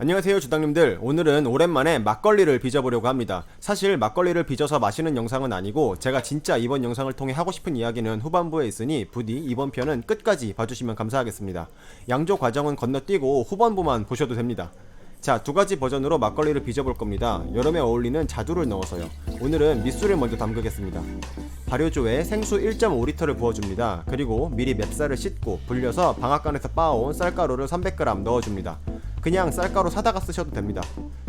안녕하세요 주당님들 오늘은 오랜만에 막걸리를 빚어보려고 합니다 사실 막걸리를 빚어서 마시는 영상은 아니고 제가 진짜 이번 영상을 통해 하고 싶은 이야기는 후반부에 있으니 부디 이번 편은 끝까지 봐주시면 감사하겠습니다 양조 과정은 건너뛰고 후반부만 보셔도 됩니다 자, 두 가지 버전으로 막걸리를 빚어볼 겁니다. 여름에 어울리는 자두를 넣어서요. 오늘은 밑술을 먼저 담그겠습니다. 발효조에 생수 1.5리터를 부어줍니다. 그리고 미리 맵쌀을 씻고 불려서 방앗간에서 빻아온 쌀가루를 300g 넣어줍니다. 그냥 쌀가루 사다가 쓰셔도 됩니다.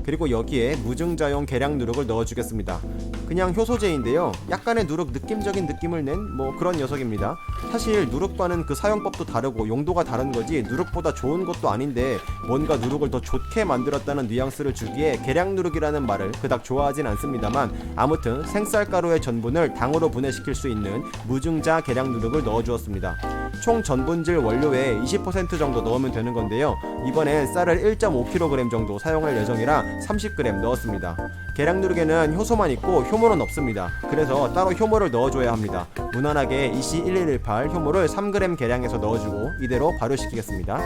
그리고 여기에 무증자용 계량 누룩을 넣어주겠습니다. 그냥 효소제인데요. 약간의 누룩 느낌적인 느낌을 낸 뭐 그런 녀석입니다. 사실 누룩과는 그 사용법도 다르고 용도가 다른 거지 누룩보다 좋은 것도 아닌데 뭔가 누룩을 더 좋게 만들었다는 뉘앙스를 주기에 계량 누룩이라는 말을 그닥 좋아하진 않습니다만 아무튼 생쌀가루의 전분을 당으로 분해시킬 수 있는 무증자 계량 누룩을 넣어주었습니다. 총 전분질 원료의 20% 정도 넣으면 되는 건데요. 이번엔 쌀을 1.5kg 정도 사용할 예정이라 30g 넣었습니다. 계량 누룩에는 효소만 있고 효모는 없습니다. 그래서 따로 효모를 넣어줘야 합니다. 무난하게 EC1118 효모를 3g 계량해서 넣어주고 이대로 발효시키겠습니다.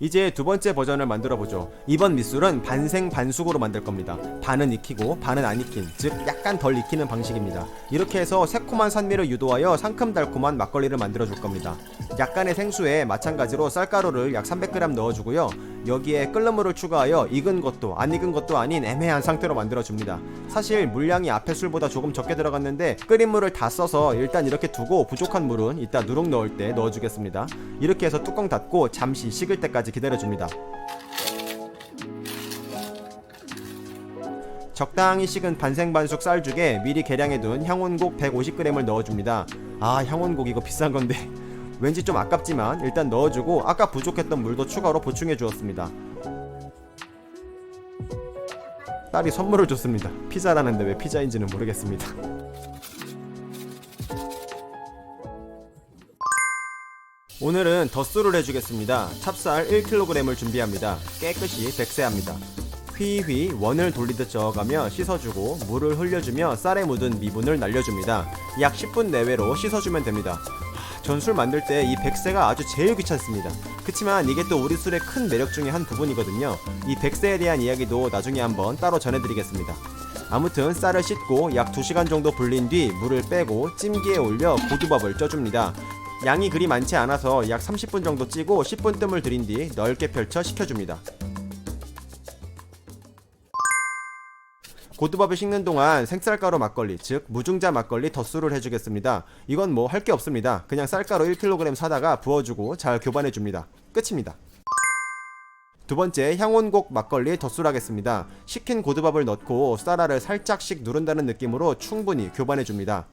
이제 두 번째 버전을 만들어 보죠. 이번 밑술은 반생 반숙으로 만들 겁니다. 반은 익히고 반은 안 익힌, 즉 약간 덜 익히는 방식입니다. 이렇게 해서 새콤한 산미를 유도하여 상큼달콤한 막걸리를 만들어 줄 겁니다. 약간의 생수에 마찬가지로 쌀가루를 약 300g 넣어 주고요. 여기에 끓는 물을 추가하여 익은 것도 안 익은 것도 아닌 애매한 상태로 만들어 줍니다. 사실 물량이 앞의 술보다 조금 적게 들어갔는데 끓인 물을 다 써서 일단 이렇게 두고 부족한 물은 이따 누룩 넣을 때 넣어 주겠습니다. 이렇게 해서 뚜껑 닫고 잠시 식을 때까지 기다려 줍니다. 적당히 식은 반생반숙 쌀죽에 미리 계량해둔 향원곡 150g을 넣어줍니다. 아 향원곡 이거 비싼 건데 왠지 좀 아깝지만 일단 넣어주고 아까 부족했던 물도 추가로 보충해 주었습니다. 딸이 선물을 줬습니다. 피자라는데 왜 피자인지는 모르겠습니다. 오늘은 덧술을 해주겠습니다. 찹쌀 1kg을 준비합니다. 깨끗이 백세합니다. 휘휘 원을 돌리듯 저어가며 씻어주고 물을 흘려주며 쌀에 묻은 미분을 날려줍니다. 약 10분 내외로 씻어주면 됩니다. 하, 전술 만들 때 이 백세가 아주 제일 귀찮습니다. 그치만 이게 또 우리 술의 큰 매력 중에 한 부분이거든요. 이 백세에 대한 이야기도 나중에 한번 따로 전해드리겠습니다. 아무튼 쌀을 씻고 약 2시간 정도 불린 뒤 물을 빼고 찜기에 올려 고두밥을 쪄줍니다. 양이 그리 많지 않아서 약 30분 정도 찌고 10분 뜸을 들인 뒤 넓게 펼쳐 식혀줍니다. 고두밥을 식는 동안 생쌀가루 막걸리, 즉 무중자 막걸리 덧술을 해주겠습니다. 이건 뭐 할 게 없습니다. 그냥 쌀가루 1kg 사다가 부어주고 잘 교반해줍니다. 끝입니다. 두 번째 향원곡 막걸리 덧술하겠습니다. 식힌 고두밥을 넣고 쌀알을 살짝씩 누른다는 느낌으로 충분히 교반해줍니다.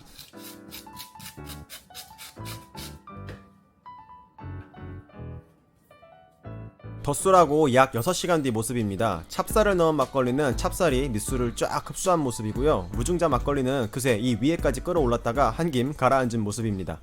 덧술하고 약 6시간 뒤 모습입니다. 찹쌀을 넣은 막걸리는 찹쌀이 밑술을 쫙 흡수한 모습이고요. 무중자 막걸리는 그새 이 위에까지 끌어올랐다가 한 김 가라앉은 모습입니다.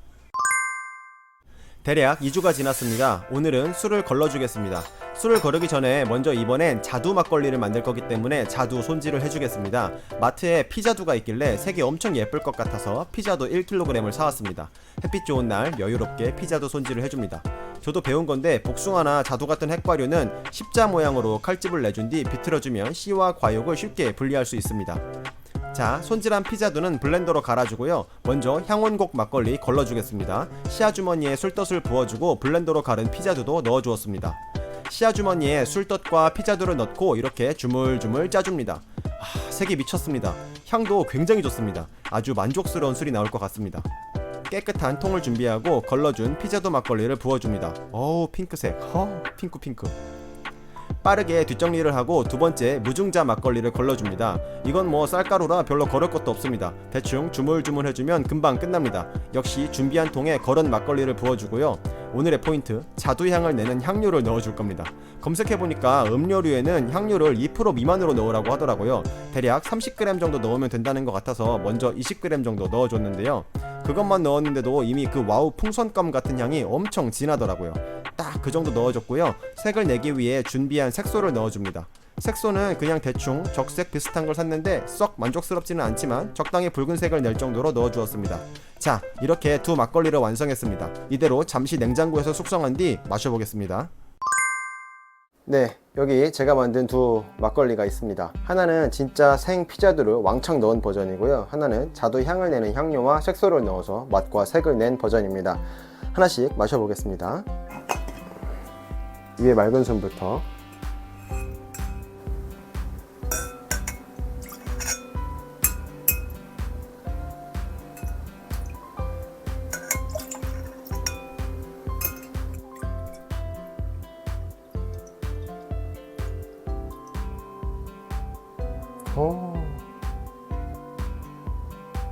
대략 2주가 지났습니다. 오늘은 술을 걸러주겠습니다. 술을 거르기 전에 먼저 이번엔 자두 막걸리를 만들 거기 때문에 자두 손질을 해주겠습니다. 마트에 피자두가 있길래 색이 엄청 예쁠 것 같아서 피자도 1kg을 사왔습니다. 햇빛 좋은 날 여유롭게 피자두 손질을 해줍니다. 저도 배운 건데 복숭아나 자두 같은 핵과류는 십자 모양으로 칼집을 내준 뒤 비틀어주면 씨와 과육을 쉽게 분리할 수 있습니다. 자, 손질한 피자두는 블렌더로 갈아주고요. 먼저 향원곡 막걸리 걸러주겠습니다. 시아주머니에 술떡을 부어주고 블렌더로 갈은 피자두도 넣어주었습니다. 시아주머니에 술떡과 피자두를 넣고 이렇게 주물주물 짜줍니다. 아, 색이 미쳤습니다. 향도 굉장히 좋습니다. 아주 만족스러운 술이 나올 것 같습니다. 깨끗한 통을 준비하고 걸러준 피자도 막걸리를 부어줍니다. 어우 핑크색, 허 핑크 핑크. 빠르게 뒷정리를 하고 두 번째 무중자 막걸리를 걸러줍니다. 이건 뭐 쌀가루라 별로 걸을 것도 없습니다. 대충 주물주물 해주면 금방 끝납니다. 역시 준비한 통에 걸은 막걸리를 부어주고요. 오늘의 포인트 자두향을 내는 향료를 넣어줄 겁니다. 검색해보니까 음료류에는 향료를 2% 미만으로 넣으라고 하더라고요. 대략 30g 정도 넣으면 된다는 것 같아서 먼저 20g 정도 넣어줬는데요. 그것만 넣었는데도 이미 그 와우 풍선껌 같은 향이 엄청 진하더라고요. 딱 그 정도 넣어줬고요. 색을 내기 위해 준비한 색소를 넣어줍니다. 색소는 그냥 대충 적색 비슷한 걸 샀는데 썩 만족스럽지는 않지만 적당히 붉은색을 낼 정도로 넣어주었습니다. 자, 이렇게 두 막걸리를 완성했습니다. 이대로 잠시 냉장고에서 숙성한 뒤 마셔보겠습니다. 네, 여기 제가 만든 두 막걸리가 있습니다. 하나는 진짜 생 피자두를 왕창 넣은 버전이고요. 하나는 자두 향을 내는 향료와 색소를 넣어서 맛과 색을 낸 버전입니다. 하나씩 마셔보겠습니다. 위에 맑은 숨부터 오.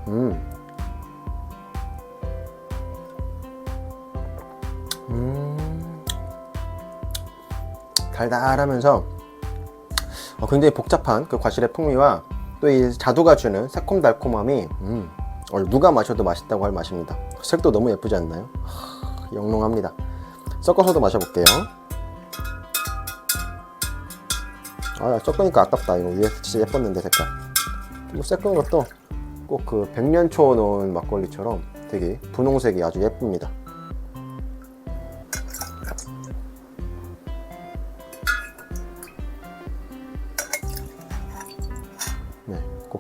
음. 음. 달달하면서 어, 굉장히 복잡한 그 과실의 풍미와 또 이 자두가 주는 새콤달콤함이 음. 어, 누가 마셔도 맛있다고 할 맛입니다. 색도 너무 예쁘지 않나요? 하, 영롱합니다. 섞어서도 마셔볼게요. 아 섞으니까 아깝다 이거 위에 진짜 예뻤는데 색깔 뭐 섞은 것도 꼭 그 백년초 넣은 막걸리처럼 되게 분홍색이 아주 예쁩니다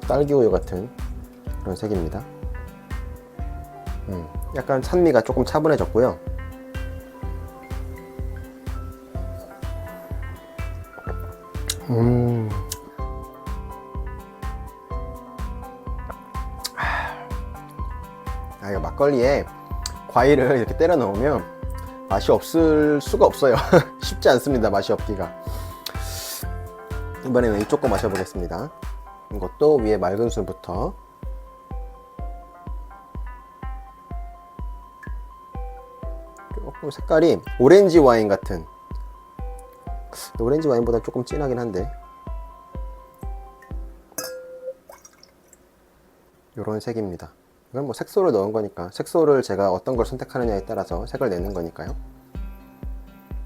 딸기 우유 같은 그런 색입니다 음, 약간 산미가 조금 차분해졌고요 음. 아, 이거 막걸리에 과일을 이렇게 때려 넣으면 맛이 없을 수가 없어요. 쉽지 않습니다. 맛이 없기가. 이번에는 이쪽 거 마셔보겠습니다. 이것도 위에 맑은 술부터. 조금 색깔이 오렌지 와인 같은. 오렌지 와인보다 조금 진하긴 한데. 이런 색입니다. 이건 뭐 색소를 넣은 거니까. 색소를 제가 어떤 걸 선택하느냐에 따라서 색을 내는 거니까요.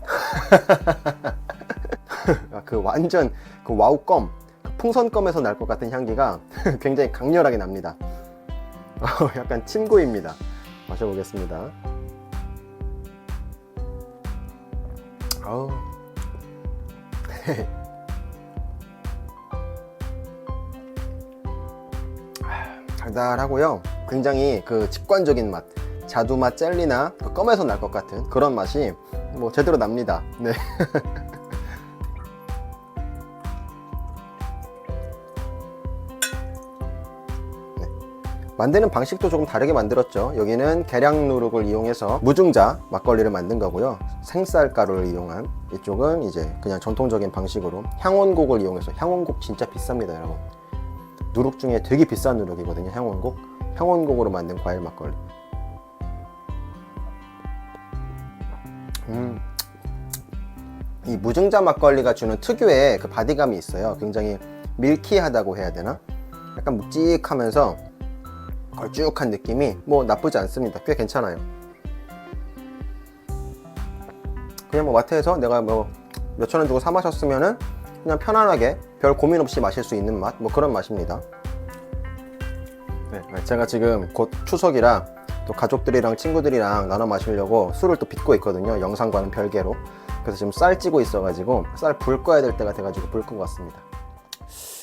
아, 그 완전 그 와우껌. 그 풍선껌에서 날 것 같은 향기가 굉장히 강렬하게 납니다 약간 침구입니다 마셔보겠습니다 아우 달달하고요. 굉장히 그 직관적인 맛, 자두 맛 젤리나 그 껌에서 날 것 같은 그런 맛이 뭐 제대로 납니다. 네. 네. 만드는 방식도 조금 다르게 만들었죠. 여기는 계량 누룩을 이용해서 무중자 막걸리를 만든 거고요. 생쌀가루를 이용한 이쪽은 이제 그냥 전통적인 방식으로 향원곡을 이용해서 향원곡 진짜 비쌉니다, 여러분. 누룩 중에 되게 비싼 누룩이거든요, 향원곡. 향원곡으로 만든 과일 막걸리. 음. 이 무증자 막걸리가 주는 특유의 그 바디감이 있어요. 굉장히 밀키하다고 해야 되나? 약간 묵직하면서 걸쭉한 느낌이 뭐 나쁘지 않습니다. 꽤 괜찮아요. 그냥 뭐 마트에서 내가 뭐 몇천 원 주고 사 마셨으면은 그냥 편안하게 별 고민 없이 마실 수 있는 맛, 뭐 그런 맛입니다. 네, 제가 지금 곧 추석이라 또 가족들이랑 친구들이랑 나눠 마시려고 술을 또 빚고 있거든요. 영상과는 별개로. 그래서 지금 쌀 찌고 있어가지고 쌀 불 꺼야 될 때가 돼가지고 불 끄고 왔습니다.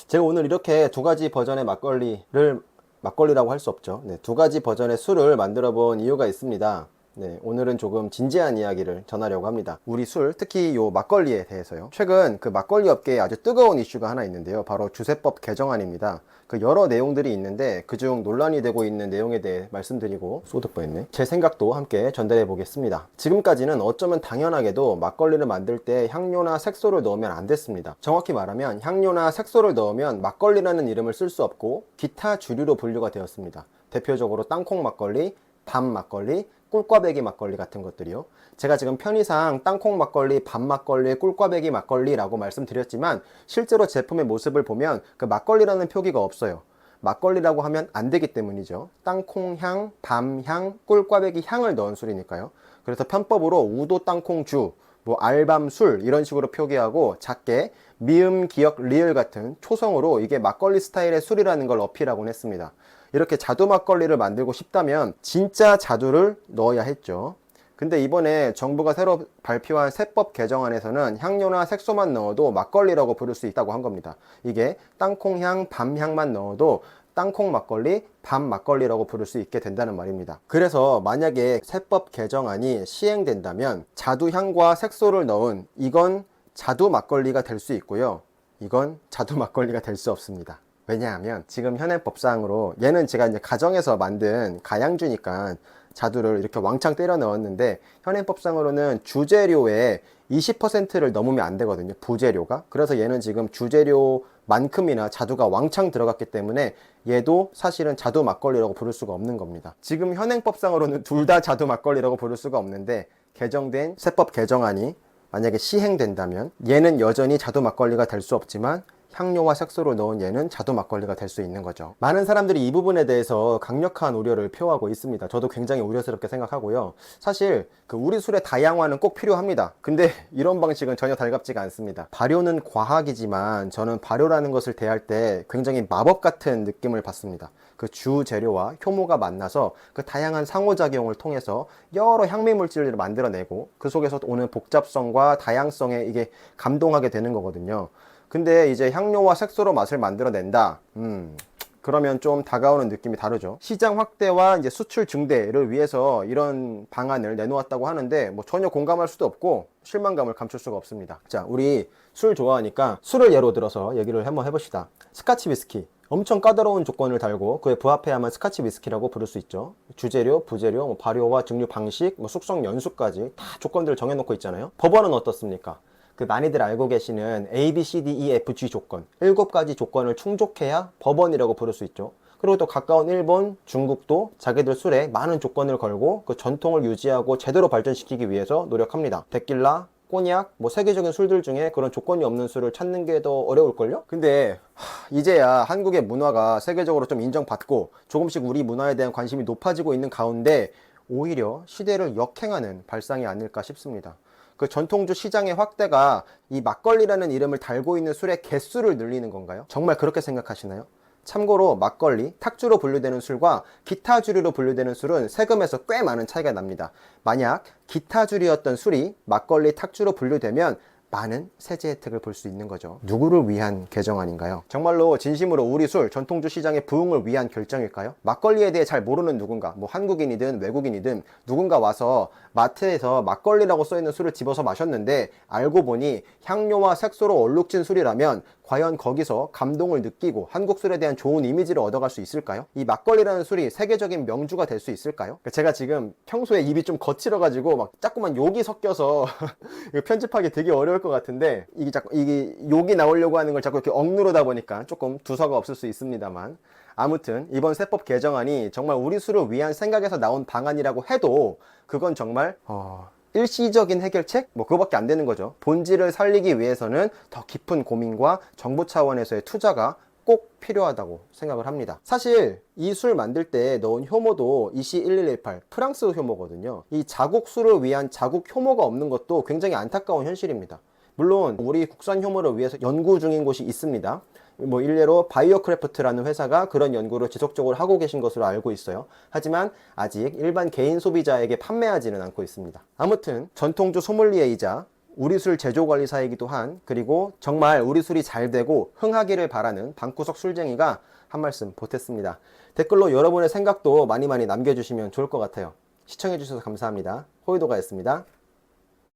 제가 오늘 이렇게 두 가지 버전의 막걸리를 막걸리라고 할 수 없죠. 네, 두 가지 버전의 술을 만들어 본 이유가 있습니다. 네, 오늘은 조금 진지한 이야기를 전하려고 합니다. 우리 술, 특히 요 막걸리에 대해서요. 최근 그 막걸리 업계에 아주 뜨거운 이슈가 하나 있는데요. 바로 주세법 개정안입니다. 그 여러 내용들이 있는데 그중 논란이 되고 있는 내용에 대해 말씀드리고 뻔했네. 제 생각도 함께 전달해 보겠습니다. 지금까지는 어쩌면 당연하게도 막걸리를 만들 때 향료나 색소를 넣으면 안 됐습니다. 정확히 말하면 향료나 색소를 넣으면 막걸리라는 이름을 쓸 수 없고 기타 주류로 분류가 되었습니다. 대표적으로 땅콩 막걸리, 밤 막걸리, 꿀꽈배기 막걸리 같은 것들이요. 제가 지금 편의상 땅콩 막걸리, 밤 막걸리, 꿀꽈배기 막걸리라고 말씀드렸지만 실제로 제품의 모습을 보면 그 막걸리라는 표기가 없어요. 막걸리라고 하면 안 되기 때문이죠. 땅콩향, 밤향, 꿀꽈배기 향을 넣은 술이니까요. 그래서 편법으로 우도 땅콩주, 뭐 알밤술 이런 식으로 표기하고 작게 미음, 기역, 리을 같은 초성으로 이게 막걸리 스타일의 술이라는 걸 어필하곤 했습니다. 이렇게 자두 막걸리를 만들고 싶다면 진짜 자두를 넣어야 했죠. 근데 이번에 정부가 새로 발표한 세법 개정안에서는 향료나 색소만 넣어도 막걸리라고 부를 수 있다고 한 겁니다. 이게 땅콩향, 밤향만 넣어도 땅콩 막걸리, 밤 막걸리라고 부를 수 있게 된다는 말입니다. 그래서 만약에 세법 개정안이 시행된다면 자두향과 색소를 넣은 이건 자두 막걸리가 될 수 있고요. 이건 자두 막걸리가 될 수 없습니다. 왜냐하면 지금 현행 법상으로 얘는 제가 이제 가정에서 만든 가양주니까 자두를 이렇게 왕창 때려 넣었는데 현행 법상으로는 주재료의 20%를 넘으면 안 되거든요. 부재료가. 그래서 얘는 지금 주재료만큼이나 자두가 왕창 들어갔기 때문에 얘도 사실은 자두 막걸리라고 부를 수가 없는 겁니다. 지금 현행법상으로는 둘 다 자두 막걸리라고 부를 수가 없는데 개정된 세법 개정안이 만약에 시행된다면 얘는 여전히 자두 막걸리가 될 수 없지만 향료와 색소를 넣은 얘는 자두 막걸리가 될 수 있는 거죠. 많은 사람들이 이 부분에 대해서 강력한 우려를 표하고 있습니다. 저도 굉장히 우려스럽게 생각하고요. 사실 그 우리 술의 다양화는 꼭 필요합니다. 근데 이런 방식은 전혀 달갑지가 않습니다. 발효는 과학이지만 저는 발효라는 것을 대할 때 굉장히 마법 같은 느낌을 받습니다. 그 주 재료와 효모가 만나서 그 다양한 상호작용을 통해서 여러 향미 물질을 만들어내고 그 속에서 오는 복잡성과 다양성에 이게 감동하게 되는 거거든요. 근데 이제 향료와 색소로 맛을 만들어낸다. 음. 그러면 좀 다가오는 느낌이 다르죠. 시장 확대와 이제 수출 증대를 위해서 이런 방안을 내놓았다고 하는데 뭐 전혀 공감할 수도 없고 실망감을 감출 수가 없습니다. 자, 우리 술 좋아하니까 술을 예로 들어서 얘기를 한번 해봅시다. 스카치 위스키. 엄청 까다로운 조건을 달고 그에 부합해야만 스카치 위스키라고 부를 수 있죠. 주재료, 부재료, 뭐 발효와 증류 방식, 뭐 숙성 연수까지 다 조건들을 정해놓고 있잖아요. 법원은 어떻습니까? 그 많이들 알고 계시는 A, B, C, D, E, F, G 조건 일곱 가지 조건을 충족해야 법원이라고 부를 수 있죠. 그리고 또 가까운 일본, 중국도 자기들 술에 많은 조건을 걸고 그 전통을 유지하고 제대로 발전시키기 위해서 노력합니다. 데킬라, 꼬냑, 뭐 세계적인 술들 중에 그런 조건이 없는 술을 찾는 게 더 어려울걸요? 근데 하, 이제야 한국의 문화가 세계적으로 좀 인정받고 조금씩 우리 문화에 대한 관심이 높아지고 있는 가운데 오히려 시대를 역행하는 발상이 아닐까 싶습니다. 그 전통주 시장의 확대가 이 막걸리라는 이름을 달고 있는 술의 개수를 늘리는 건가요? 정말 그렇게 생각하시나요? 참고로 막걸리, 탁주로 분류되는 술과 기타 주류로 분류되는 술은 세금에서 꽤 많은 차이가 납니다. 만약 기타 주류였던 술이 막걸리, 탁주로 분류되면 많은 세제 혜택을 볼 수 있는 거죠. 누구를 위한 개정안인가요? 정말로 진심으로 우리 술 전통주 시장의 부흥을 위한 결정일까요? 막걸리에 대해 잘 모르는 누군가, 뭐 한국인이든 외국인이든 누군가 와서 마트에서 막걸리라고 써 있는 술을 집어서 마셨는데 알고 보니 향료와 색소로 얼룩진 술이라면 과연 거기서 감동을 느끼고 한국 술에 대한 좋은 이미지를 얻어갈 수 있을까요? 이 막걸리라는 술이 세계적인 명주가 될 수 있을까요? 제가 지금 평소에 입이 좀 거칠어가지고 막 자꾸만 욕이 섞여서 편집하기 되게 어려울 것 같은데 이게 자꾸 이게 욕이 나오려고 하는 걸 자꾸 이렇게 억누르다 보니까 조금 두서가 없을 수 있습니다만 아무튼 이번 세법 개정안이 정말 우리 술을 위한 생각에서 나온 방안이라고 해도 그건 정말 어, 일시적인 해결책? 뭐 그거밖에 안 되는 거죠. 본질을 살리기 위해서는 더 깊은 고민과 정부 차원에서의 투자가 꼭 필요하다고 생각을 합니다. 사실 이 술 만들 때 넣은 효모도 EC1118 프랑스 효모거든요. 이 자국 술을 위한 자국 효모가 없는 것도 굉장히 안타까운 현실입니다. 물론 우리 국산 효모를 위해서 연구 중인 곳이 있습니다. 뭐 일례로 바이오크래프트라는 회사가 그런 연구를 지속적으로 하고 계신 것으로 알고 있어요. 하지만 아직 일반 개인 소비자에게 판매하지는 않고 있습니다. 아무튼 전통주 소믈리에이자 우리 술 제조관리사이기도 한 그리고 정말 우리 술이 잘 되고 흥하기를 바라는 방구석 술쟁이가 한 말씀 보탰습니다. 댓글로 여러분의 생각도 많이 많이 남겨주시면 좋을 것 같아요. 시청해주셔서 감사합니다. 호이도가였습니다.